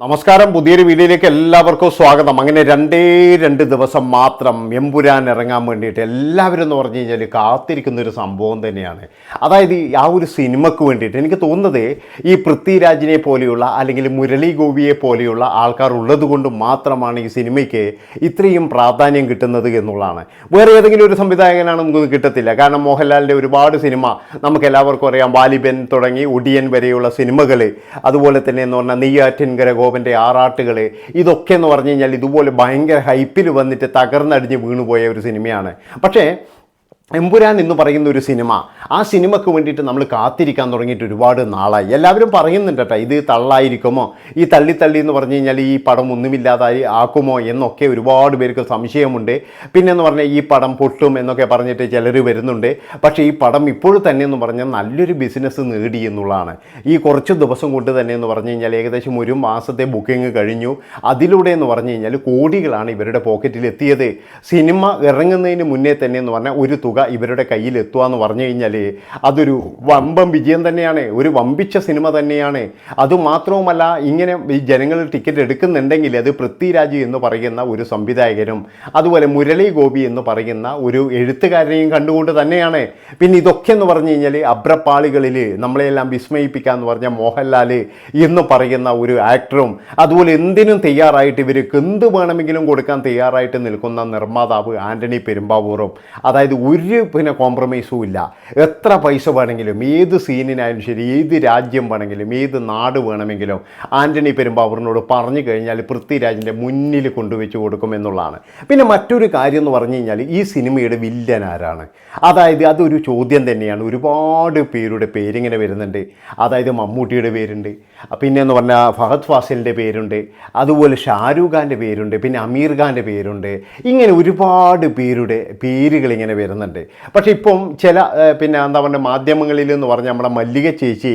നമസ്കാരം. പുതിയൊരു വീഡിയോയിലേക്ക് എല്ലാവർക്കും സ്വാഗതം. അങ്ങനെ രണ്ടേ രണ്ട് ദിവസം മാത്രം എമ്പുരാൻ ഇറങ്ങാൻ വേണ്ടിയിട്ട് എല്ലാവരും എന്ന് പറഞ്ഞു കഴിഞ്ഞാൽ കാത്തിരിക്കുന്ന ഒരു സംഭവം തന്നെയാണ്. അതായത് ആ ഒരു സിനിമക്ക് വേണ്ടിയിട്ട് എനിക്ക് തോന്നുന്നത് ഈ പൃഥ്വിരാജിനെ പോലെയുള്ള അല്ലെങ്കിൽ മുരളി ഗോപിയെ പോലെയുള്ള ആൾക്കാർ ഉള്ളത് കൊണ്ട് മാത്രമാണ് ഈ സിനിമയ്ക്ക് ഇത്രയും പ്രാധാന്യം കിട്ടുന്നത് എന്നുള്ളതാണ്. വേറെ ഏതെങ്കിലും ഒരു സംവിധായകനാണ് നമുക്ക് കിട്ടത്തില്ല. കാരണം മോഹൻലാലിന്റെ ഒരുപാട് സിനിമ നമുക്ക് എല്ലാവർക്കും അറിയാം. വാലിബൻ തുടങ്ങി ഒടിയൻ വരെയുള്ള സിനിമകൾ അതുപോലെ തന്നെ എന്ന് പറഞ്ഞാൽ നെയ്യാറ്റിൻകര ഗോപന്റെ ആറാട്ടുകൾ ഇതൊക്കെ എന്ന് പറഞ്ഞു കഴിഞ്ഞാൽ ഇതുപോലെ ഭയങ്കര ഹൈപ്പിൽ വന്നിട്ട് തകർന്നടിഞ്ഞ് വീണുപോയ ഒരു സിനിമയാണ്. പക്ഷേ എമ്പുരാൻ എന്ന് പറയുന്ന ഒരു സിനിമ. ആ സിനിമയ്ക്ക് വേണ്ടിയിട്ട് നമ്മൾ കാത്തിരിക്കാൻ തുടങ്ങിയിട്ട് ഒരുപാട് നാളായി. എല്ലാവരും പറയുന്നുണ്ട് കേട്ടോ ഇത് തള്ളായിരിക്കുമോ? ഈ തള്ളി തള്ളി എന്ന് പറഞ്ഞു കഴിഞ്ഞാൽ ഈ പടം ഒന്നുമില്ലാതായി ആക്കുമോ? എന്നൊക്കെ ഒരുപാട് പേർക്ക് സംശയമുണ്ട്. പിന്നെ എന്ന് പറഞ്ഞാൽ ഈ പടം പൊട്ടും എന്നൊക്കെ പറഞ്ഞിട്ട് ചിലർ വരുന്നുണ്ട്. പക്ഷേ ഈ പടം ഇപ്പോൾ തന്നെ എന്ന് പറഞ്ഞാൽ നല്ലൊരു ബിസിനസ് നേടി എന്നുള്ളതാണ്. ഈ കുറച്ച് ദിവസം കൊണ്ട് തന്നെ എന്ന് പറഞ്ഞു കഴിഞ്ഞാൽ ഏകദേശം ഒരു മാസത്തെ ബുക്കിംഗ് കഴിഞ്ഞു. അതിലൂടെ എന്ന് പറഞ്ഞു കഴിഞ്ഞാൽ കോടികളാണ് ഇവരുടെ പോക്കറ്റിൽ എത്തിയത് സിനിമ ഇറങ്ങുന്നതിന് മുന്നേ തന്നെ എന്ന് പറഞ്ഞാൽ ഒരു തുക ഇവരുടെ കയ്യിൽ എത്തുക എന്ന് പറഞ്ഞു കഴിഞ്ഞാൽ അതൊരു വമ്പം വിജയം തന്നെയാണ് ഒരു വമ്പിച്ച സിനിമ തന്നെയാണ്. അതുമാത്രവുമല്ല ഇങ്ങനെ ഈ ജനങ്ങൾ ടിക്കറ്റ് എടുക്കുന്നുണ്ടെങ്കിൽ അത് പൃഥ്വിരാജ് എന്ന് പറയുന്ന ഒരു സംവിധായകനും അതുപോലെ മുരളി ഗോപി എന്ന് പറയുന്ന ഒരു എഴുത്തുകാരനെയും കണ്ടുകൊണ്ട് തന്നെയാണ്. പിന്നെ ഇതൊക്കെ എന്ന് പറഞ്ഞു കഴിഞ്ഞാൽ അബ്രപ്പാളികളിൽ നമ്മളെല്ലാം വിസ്മയിപ്പിക്കുക എന്ന് പറഞ്ഞ മോഹൻലാൽ എന്ന് പറയുന്ന ഒരു ആക്ടറും അതുപോലെ എന്തിനും തയ്യാറായിട്ട് ഇവർക്ക് എന്ത് വേണമെങ്കിലും കൊടുക്കാൻ തയ്യാറായിട്ട് നിൽക്കുന്ന നിർമ്മാതാവ് ആന്റണി പെരുമ്പാവൂറും. അതായത് ഒരു പിന്നെ കോംപ്രമൈസും ഇല്ല. എത്ര പൈസ വേണമെങ്കിലും ഏത് സീനിനായാലും ശരി ഏത് രാജ്യം വേണമെങ്കിലും ഏത് നാട് വേണമെങ്കിലും ആന്റണി പെരുമ്പാവൂറിനോട് പറഞ്ഞു കഴിഞ്ഞാൽ പൃഥ്വിരാജിന്റെ മുന്നിൽ കൊണ്ടുവച്ച് കൊടുക്കും എന്നുള്ളതാണ്. പിന്നെ മറ്റൊരു കാര്യം എന്ന് പറഞ്ഞു കഴിഞ്ഞാൽ ഈ സിനിമയുടെ വില്ലൻ ആരാണ്? അതായത് അതൊരു ചോദ്യം തന്നെയാണ്. ഒരുപാട് പേരുടെ പേരിങ്ങനെ വരുന്നുണ്ട്. അതായത് മമ്മൂട്ടിയുടെ പേരുണ്ട്. പിന്നെ എന്ന് പറഞ്ഞാൽ ഫഹദ് ഫാസിലിന്റെ പേരുണ്ട്. അതുപോലെ ഷാരൂഖ് ഖാന്റെ പേരുണ്ട്. പിന്നെ അമീർ ഖാന്റെ പേരുണ്ട്. ഇങ്ങനെ ഒരുപാട് പേരുടെ പേരുകൾ ഇങ്ങനെ വരുന്നുണ്ട്. പക്ഷേ ഇപ്പം ചില പിന്നെ എന്താ പറയുക മാധ്യമങ്ങളിൽ എന്ന് പറഞ്ഞാൽ നമ്മുടെ മല്ലിക ചേച്ചി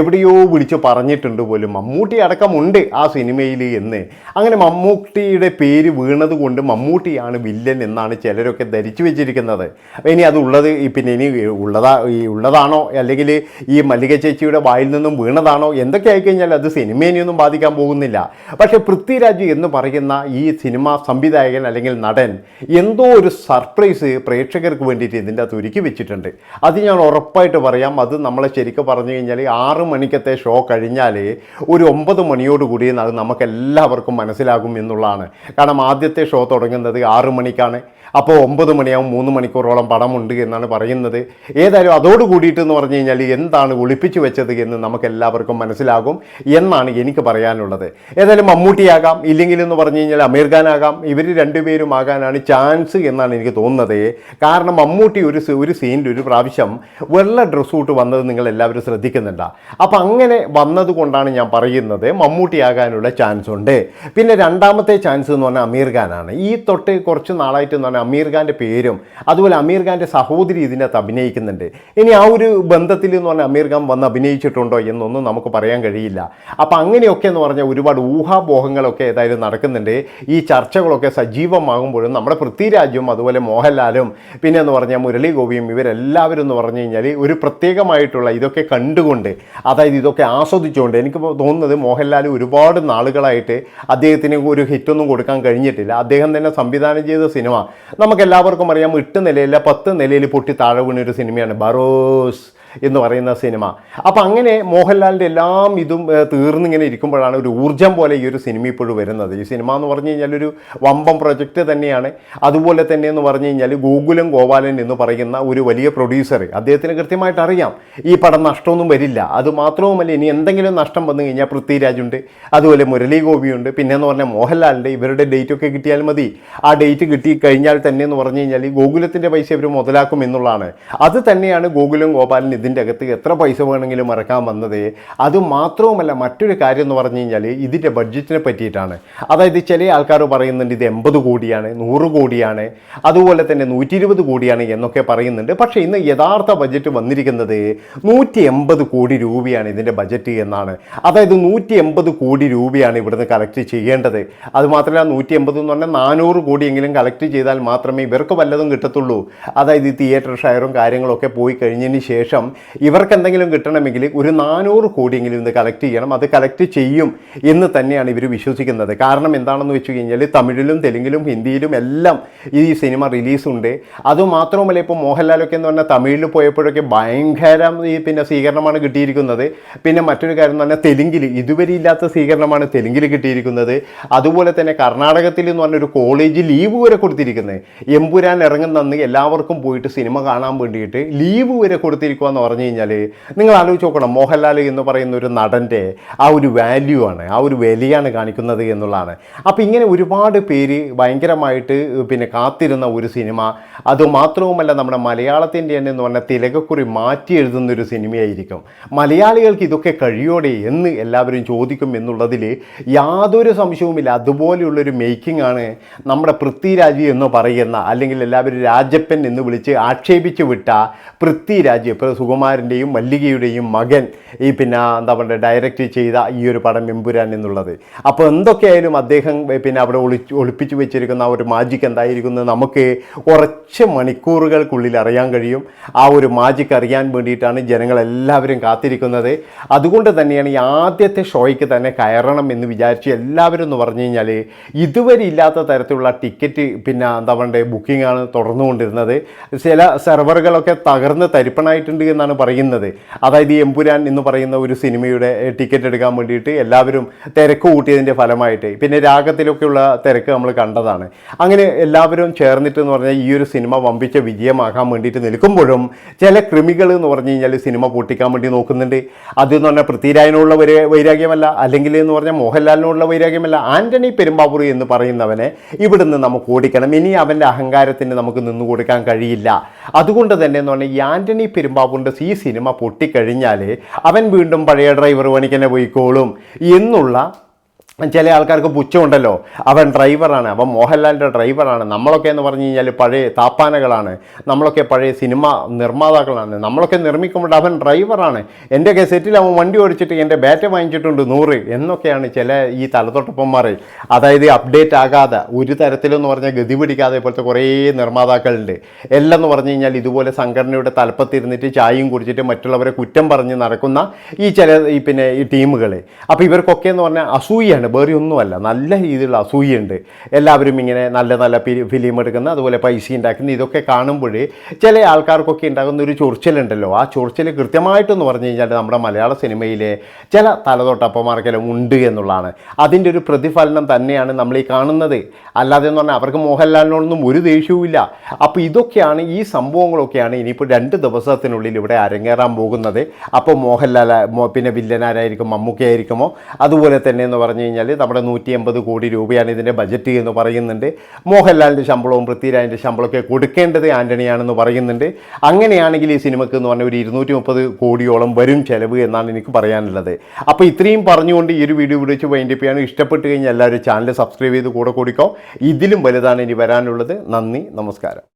എവിടെയോ വിളിച്ച് പറഞ്ഞിട്ടുണ്ട് പോലും. മമ്മൂട്ടി അടക്കമുണ്ട് ആ സിനിമയിൽ എന്ന്. അങ്ങനെ മമ്മൂട്ടിയുടെ പേര് വീണത് കൊണ്ട് മമ്മൂട്ടിയാണ് വില്ലൻ എന്നാണ് ചിലരൊക്കെ ധരിച്ചു വെച്ചിരിക്കുന്നത്. ഇനി അതുള്ളത് പിന്നെ ഇനി ഉള്ളതാ ഈ ഉള്ളതാണോ? അല്ലെങ്കിൽ ഈ മല്ലിക ചേച്ചിയുടെ വായിൽ നിന്നും വീണതാണോ? എന്തൊക്കെ ആയിക്കഴിഞ്ഞാൽ അത് സിനിമേനെയൊന്നും ബാധിക്കാൻ പോകുന്നില്ല. പക്ഷേ പൃഥ്വിരാജ് എന്ന് പറയുന്ന ഈ സിനിമ സംവിധായകൻ അല്ലെങ്കിൽ നടൻ എന്തോ ഒരു സർപ്രൈസ് പ്രേക്ഷകർക്ക് വേണ്ടിയിട്ട് ഇതിന്റെ അകത്ത് ഒരുക്കി വെച്ചിട്ടുണ്ട്. അത് ഞാൻ ഉറപ്പായിട്ട് പറയാം. അത് നമ്മളെ ശരിക്കും പറഞ്ഞു കഴിഞ്ഞാൽ ആറ് മണിക്കത്തെ ഷോ കഴിഞ്ഞാൽ ഒരു ഒമ്പത് മണിയോടുകൂടി അത് നമുക്ക് എല്ലാവർക്കും മനസ്സിലാകും എന്നുള്ളതാണ്. കാരണം ആദ്യത്തെ ഷോ തുടങ്ങുന്നത് ആറ് മണിക്കാണ്. അപ്പോൾ ഒമ്പത് മണിയാവും മൂന്ന് മണിക്കൂറോളം പടമുണ്ട് എന്നാണ് പറയുന്നത്. ഏതായാലും അതോട് കൂടിയിട്ട് എന്ന് പറഞ്ഞു കഴിഞ്ഞാൽ എന്താണ് ഒളിപ്പിച്ചു വെച്ചത് എന്ന് നമുക്ക് എല്ലാവർക്കും മനസ്സിലാകും എന്നാണ് എനിക്ക് പറയാനുള്ളത്. ഏതായാലും മമ്മൂട്ടിയാകാം ഇല്ലെങ്കിൽ എന്ന് പറഞ്ഞു കഴിഞ്ഞാൽ അമീർ ഖാനാകാം ഇവർ രണ്ടുപേരും ആകാനാണ് ചാൻസ് എന്നാണ് എനിക്ക് തോന്നുന്നത്. കാരണം മമ്മൂട്ടി ഒരു ഒരു സീനിൽ ഒരു പ്രാവശ്യം വെള്ള ഡ്രസ്സ് ഇട്ട് വന്നത് നിങ്ങൾ എല്ലാവരും ശ്രദ്ധിക്കുന്നുണ്ട. അപ്പം അങ്ങനെ വന്നതുകൊണ്ടാണ് ഞാൻ പറയുന്നത് മമ്മൂട്ടിയാകാനുള്ള ചാൻസ് ഉണ്ട്. പിന്നെ രണ്ടാമത്തെ ചാൻസ് എന്ന് പറഞ്ഞാൽ അമീർ ഖാനാണ് ഈ തൊട്ട് കുറച്ച് നാളായിട്ട് എന്ന് പറഞ്ഞാൽ അമീർ ഖാന്റെ പേരും അതുപോലെ അമീർ ഖാന്റെ സഹോദരി ഇതിനകത്ത് അഭിനയിക്കുന്നുണ്ട്. ഇനി ആ ഒരു ബന്ധത്തിൽ എന്ന് പറഞ്ഞാൽ അമീർ ഖാൻ വന്ന് അഭിനയിച്ചിട്ടുണ്ടോ എന്നൊന്നും നമുക്ക് പറയാൻ കഴിയില്ല. അപ്പം അങ്ങനെയൊക്കെ എന്ന് പറഞ്ഞാൽ ഒരുപാട് ഊഹാപോഹങ്ങളൊക്കെ ഏതായാലും നടക്കുന്നുണ്ട്. ഈ ചർച്ചകളൊക്കെ സജീവമാകുമ്പോഴും നമ്മുടെ പൃഥ്വിരാജും അതുപോലെ മോഹൻലാലും പിന്നെ എന്ന് പറഞ്ഞാൽ മുരളി ഗോപിയും ഇവരെല്ലാവരും എന്ന് പറഞ്ഞു കഴിഞ്ഞാൽ ഒരു പ്രത്യേകമായിട്ടുള്ള ഇതൊക്കെ കണ്ടുകൊണ്ട് അതായത് ഇതൊക്കെ ആസ്വദിച്ചുകൊണ്ട് എനിക്ക് തോന്നുന്നത് മോഹൻലാൽ ഒരുപാട് നാളുകളായിട്ട് അദ്ദേഹത്തിന് ഒരു ഹിറ്റൊന്നും കൊടുക്കാൻ കഴിഞ്ഞിട്ടില്ല. അദ്ദേഹം തന്നെ സംവിധാനം ചെയ്ത സിനിമ നമുക്ക് എല്ലാവർക്കും അറിയാം എട്ട് നിലയില്ല പത്ത് നിലയിൽ പൊട്ടി താഴെ വീണ ഒരു സിനിമയാണ് ബറോസ്. എന്ന് പറയുന്ന സിനിമ. അപ്പോൾ അങ്ങനെ മോഹൻലാലിന്റെ എല്ലാം ഇതും തീർന്നിങ്ങനെ ഇരിക്കുമ്പോഴാണ് ഒരു ഊർജം പോലെ ഈ ഒരു സിനിമ ഇപ്പോഴും വരുന്നത്. ഈ സിനിമ എന്ന് പറഞ്ഞു കഴിഞ്ഞാൽ ഒരു വമ്പം പ്രൊജക്റ്റ് തന്നെയാണ്. അതുപോലെ തന്നെ എന്ന് പറഞ്ഞു കഴിഞ്ഞാൽ ഗോകുലം ഗോപാലൻ എന്ന് പറയുന്ന ഒരു വലിയ പ്രൊഡ്യൂസർ. അദ്ദേഹത്തിന് കൃത്യമായിട്ട് അറിയാം ഈ പടം നഷ്ടമൊന്നും വരില്ല. അത് മാത്രവുമല്ല ഇനി എന്തെങ്കിലും നഷ്ടം വന്നു കഴിഞ്ഞാൽ പൃഥ്വിരാജുണ്ട് അതുപോലെ മുരളി ഗോപിയുണ്ട് പിന്നെ എന്ന് പറഞ്ഞാൽ മോഹൻലാലിന്റെ ഇവരുടെ ഡേറ്റ് ഒക്കെ കിട്ടിയാൽ മതി. ആ ഡേറ്റ് കിട്ടി കഴിഞ്ഞാൽ തന്നെ എന്ന് പറഞ്ഞു കഴിഞ്ഞാൽ ഗോകുലത്തിന്റെ പൈസ ഇവർ മുതലാക്കും എന്നുള്ളതാണ്. അത് തന്നെയാണ് ഗോകുലം ഗോപാലൻ ഇതിന്റെ അകത്ത് എത്ര പൈസ വേണമെങ്കിലും മറക്കാൻ വന്നത്? അത് മാത്രവുമല്ല മറ്റൊരു കാര്യം എന്ന് പറഞ്ഞു കഴിഞ്ഞാൽ ഇതിന്റെ ബഡ്ജറ്റിനെ പറ്റിയിട്ടാണ്. അതായത് ചില ആൾക്കാർ പറയുന്നുണ്ട് ഇത് എൺപത് കോടിയാണ് നൂറ് കോടിയാണ് അതുപോലെ തന്നെ നൂറ്റി ഇരുപത് കോടിയാണ് എന്നൊക്കെ പറയുന്നുണ്ട്. പക്ഷേ ഇന്ന് യഥാർത്ഥ ബഡ്ജറ്റ് വന്നിരിക്കുന്നത് നൂറ്റി എൺപത് കോടി രൂപയാണ് ഇതിന്റെ ബഡ്ജറ്റ് എന്നാണ്. അതായത് നൂറ്റി എൺപത് കോടി രൂപയാണ് ഇവിടുന്ന് കളക്ട് ചെയ്യേണ്ടത്. അതുമാത്രമല്ല നൂറ്റി എൺപത് എന്ന് പറഞ്ഞാൽ നാനൂറ് കോടിയെങ്കിലും കളക്ട് ചെയ്താൽ മാത്രമേ ഇവർക്ക് വല്ലതും കിട്ടത്തുള്ളൂ. അതായത് ഈ തിയേറ്റർ ഷെയറും കാര്യങ്ങളൊക്കെ പോയി കഴിഞ്ഞതിന് ശേഷം ഇവർക്ക് എന്തെങ്കിലും കിട്ടണമെങ്കിൽ ഒരു നാനൂറ് കോടിയെങ്കിലും ഇത് കളക്ട് ചെയ്യണം. അത് കളക്ട് ചെയ്യും എന്ന് തന്നെയാണ് ഇവർ വിശ്വസിക്കുന്നത്. കാരണം എന്താണെന്ന് വെച്ച് കഴിഞ്ഞാൽ തമിഴിലും തെലുങ്കിലും ഹിന്ദിയിലും എല്ലാം ഈ സിനിമ റിലീസുണ്ട് അതുമാത്രവുമല്ല ഇപ്പോൾ മോഹൻലാലൊക്കെ എന്ന് പറഞ്ഞാൽ തമിഴിൽ പോയപ്പോഴൊക്കെ ഭയങ്കര ഈ പിന്നെ സ്വീകരണമാണ് കിട്ടിയിരിക്കുന്നത്. പിന്നെ മറ്റൊരു കാര്യം എന്ന് പറഞ്ഞാൽ തെലുങ്കിൽ ഇതുവരെ ഇല്ലാത്ത സ്വീകരണമാണ് തെലുങ്കിൽ കിട്ടിയിരിക്കുന്നത്. അതുപോലെ തന്നെ കർണാടകത്തിൽ എന്ന് പറഞ്ഞൊരു കോളേജ് ലീവ് വരെ കൊടുത്തിരിക്കുന്നത്. എമ്പുരാൻ ഇറങ്ങുന്നന്ന് എല്ലാവർക്കും പോയിട്ട് സിനിമ കാണാൻ വേണ്ടിയിട്ട് ലീവ് വരെ കൊടുത്തിരിക്കുക എന്ന് പറഞ്ഞു കഴിഞ്ഞാൽ നിങ്ങൾ ആലോചിച്ച് നോക്കണം മോഹൻലാൽ എന്ന് പറയുന്ന ഒരു നടന്റെ ആ ഒരു വാല്യൂ ആണ് ആ ഒരു വിലയാണ് കാണിക്കുന്നത് എന്നുള്ളതാണ്. അപ്പോൾ ഇങ്ങനെ ഒരുപാട് പേര് ഭയങ്കരമായിട്ട് പിന്നെ കാത്തിരുന്ന ഒരു സിനിമ അതുമാത്രവുമല്ല നമ്മുടെ മലയാളത്തിന്റെ തന്നെ എന്ന് പറഞ്ഞാൽ തിലകക്കുറി മാറ്റി എഴുതുന്ന ഒരു സിനിമയായിരിക്കും. മലയാളികൾക്ക് ഇതൊക്കെ കഴിയോടെ എന്ന് എല്ലാവരും ചോദിക്കും എന്നുള്ളതിൽ യാതൊരു സംശയവുമില്ല. അതുപോലെയുള്ളൊരു മേക്കിംഗ് ആണ് നമ്മുടെ പൃഥ്വിരാജ് എന്ന് പറയുന്ന അല്ലെങ്കിൽ എല്ലാവരും രാജപ്പൻ എന്ന് വിളിച്ച് ആക്ഷേപിച്ചു വിട്ട പൃഥ്വിരാജ്. ഇപ്പോൾ സുകുമാരന്റെയും മല്ലികയുടെയും മകൻ ഈ പിന്നെ എന്താ പറയുക ഡയറക്റ്റ് ചെയ്ത ഈ ഒരു പടം എമ്പുരാൻ എന്നുള്ളത്. അപ്പോൾ എന്തൊക്കെയായാലും അദ്ദേഹം പിന്നെ അവിടെ ഒളി ഒളിപ്പിച്ചു വെച്ചിരിക്കുന്ന ആ ഒരു മാജിക് എന്തായിരിക്കുന്നത് നമുക്ക് കുറച്ച് മണിക്കൂറുകൾക്കുള്ളിൽ അറിയാൻ കഴിയും. ആ ഒരു മാജിക് അറിയാൻ വേണ്ടിയിട്ടാണ് ജനങ്ങളെല്ലാവരും കാത്തിരിക്കുന്നത്. അതുകൊണ്ട് തന്നെയാണ് ഈ ആദ്യത്തെ ഷോയ്ക്ക് തന്നെ കയറണം എന്ന് വിചാരിച്ച് എല്ലാവരും എന്ന് പറഞ്ഞു കഴിഞ്ഞാൽ ഇതുവരെ ഇല്ലാത്ത തരത്തിലുള്ള ടിക്കറ്റ് പിന്നെ എന്താ പറയുക ബുക്കിംഗ് ആണ് തുടർന്നുകൊണ്ടിരുന്നത്. ചില സെർവറുകളൊക്കെ തകർന്ന് തരിപ്പണായിട്ടുണ്ട് എന്നാണ് പറയുന്നത്. അതായത് ഈ എമ്പുരാൻ എന്ന് പറയുന്ന ഒരു സിനിമയുടെ ടിക്കറ്റ് എടുക്കാൻ വേണ്ടിയിട്ട് എല്ലാവരും തിരക്ക് കൂട്ടിയതിന്റെ ഫലമായിട്ട് പിന്നെ രാഗത്തിലൊക്കെയുള്ള തിരക്ക് നമ്മൾ കണ്ടതാണ്. അങ്ങനെ എല്ലാവരും ചേർന്നിട്ട് എന്ന് പറഞ്ഞാൽ ഈ ഒരു സിനിമ വമ്പിച്ച വിജയമാകാൻ വേണ്ടിയിട്ട് നിൽക്കുമ്പോഴും ചില കൃമികൾ എന്ന് പറഞ്ഞു കഴിഞ്ഞാൽ സിനിമ പൊട്ടിക്കാൻ വേണ്ടി നോക്കുന്നുണ്ട്. അതെന്ന് പറഞ്ഞാൽ പൃഥ്വിരാജിനുള്ള വൈര വൈരാഗ്യമല്ല അല്ലെങ്കിൽ എന്ന് പറഞ്ഞാൽ മോഹൻലാലിനുള്ള വൈരാഗ്യമല്ല ആന്റണി പെരുമ്പാവൂർ എന്ന് പറയുന്നവനെ ഇവിടുന്ന് നമുക്ക് ഓടിക്കണം. ഇനി അവന്റെ അഹങ്കാരത്തിന് നമുക്ക് നിന്നു കൊടുക്കാൻ കഴിയില്ല. അതുകൊണ്ട് തന്നെ എന്ന് പറഞ്ഞാൽ ഈ ആന്റണി പെരുമ്പാവൂരിന്റെ ഈ സിനിമ പൊട്ടിക്കഴിഞ്ഞാൽ അവൻ വീണ്ടും പഴയ ഡ്രൈവർ പണിക്കനെ പോയിക്കോളും എന്നുള്ള ചില ആൾക്കാർക്ക് പുച്ഛമുണ്ടല്ലോ. അവൻ ഡ്രൈവറാണ് അവൻ മോഹൻലാലിന്റെ ഡ്രൈവറാണ് നമ്മളൊക്കെ എന്ന് പറഞ്ഞു കഴിഞ്ഞാൽ പഴയ താപ്പാനകളാണ്. നമ്മളൊക്കെ പഴയ സിനിമ നിർമ്മാതാക്കളാണ്. നമ്മളൊക്കെ നിർമ്മിക്കുമ്പോൾ അവൻ ഡ്രൈവറാണ് എന്റെയൊക്കെ സെറ്റിൽ അവൻ വണ്ടി ഓടിച്ചിട്ട് എന്റെ ബാറ്റ് വാങ്ങിച്ചിട്ടുണ്ട് നൂറ് എന്നൊക്കെയാണ് ചില ഈ തലതൊട്ടപ്പന്മാർ. അതായത് അപ്ഡേറ്റ് ആകാതെ ഒരു തരത്തിലെന്ന് പറഞ്ഞാൽ ഗതി പിടിക്കാതെ പോലത്തെ കുറേ നിർമ്മാതാക്കളുണ്ട്. എല്ലാം എന്ന് പറഞ്ഞു കഴിഞ്ഞാൽ ഇതുപോലെ സംഘടനയുടെ തലപ്പത്തിരുന്നിട്ട് ചായയും കുടിച്ചിട്ട് മറ്റുള്ളവരെ കുറ്റം പറഞ്ഞ് നടക്കുന്ന ഈ ചില ഈ പിന്നെ ഈ ടീമുകൾ അപ്പോൾ ഇവർക്കൊക്കെ എന്ന് പറഞ്ഞാൽ അസൂയാണ് വേറെ ഒന്നുമല്ല നല്ല രീതിയിലുള്ള അസൂയുണ്ട് എല്ലാവരും ഇങ്ങനെ നല്ല നല്ല ഫിലിം എടുക്കുന്ന അതുപോലെ പൈസ ഉണ്ടാക്കുന്ന ഇതൊക്കെ കാണുമ്പോൾ ചില ആൾക്കാർക്കൊക്കെ ഉണ്ടാകുന്ന ഒരു ചൊറിച്ചിലുണ്ടല്ലോ. ആ ചൊറിച്ചിൽ കൃത്യമായിട്ടെന്ന് പറഞ്ഞു കഴിഞ്ഞാൽ നമ്മുടെ മലയാള സിനിമയിലെ ചില തലതൊട്ടപ്പന്മാർക്കെല്ലാം ഉണ്ട് എന്നുള്ളതാണ്. അതിന്റെ ഒരു പ്രതിഫലനം തന്നെയാണ് നമ്മൾ ഈ കാണുന്നത്. അല്ലാതെ എന്ന് പറഞ്ഞാൽ അവർക്ക് മോഹൻലാലിനോടൊന്നും ഒരു ദേഷ്യവുമില്ല അപ്പോൾ ഇതൊക്കെയാണ് ഈ സംഭവങ്ങളൊക്കെയാണ് ഇനിയിപ്പോൾ രണ്ട് ദിവസത്തിനുള്ളിൽ ഇവിടെ അരങ്ങേറാൻ പോകുന്നത്. അപ്പോൾ മോഹൻലാൽ പിന്നെ വില്ലനാരായിരിക്കും മമ്മൂക്കയായിരിക്കുമോ? അതുപോലെ തന്നെ എന്ന് പറഞ്ഞു കഴിഞ്ഞാൽ നമ്മുടെ നൂറ്റി എൺപത് കോടി രൂപയാണ് ഇതിന്റെ ബജറ്റ് എന്ന് പറയുന്നുണ്ട്. മോഹൻലാലിന്റെ ശമ്പളവും പൃഥ്വിരാജിന്റെ ശമ്പളമൊക്കെ കൊടുക്കേണ്ടത് ആന്റണിയാണെന്ന് പറയുന്നുണ്ട്. അങ്ങനെയാണെങ്കിൽ ഈ സിനിമയ്ക്ക് എന്ന് പറഞ്ഞാൽ ഒരു ഇരുന്നൂറ്റി മുപ്പത് കോടിയോളം വരും ചിലവ് എന്നാണ് എനിക്ക് പറയാനുള്ളത്. അപ്പോൾ ഇത്രയും പറഞ്ഞുകൊണ്ട് ഈ ഒരു വീഡിയോ വിളിച്ച് വൈൻഡപ്പ് ചെയ്യാൻ ഇഷ്ടപ്പെട്ട് കഴിഞ്ഞാൽ എല്ലാവരും ചാനൽ സബ്സ്ക്രൈബ് ചെയ്ത് കൂടെ കൂടിക്കോ. ഇതിലും വലുതാണ് ഇനി വരാനുള്ളത്. നന്ദി നമസ്കാരം.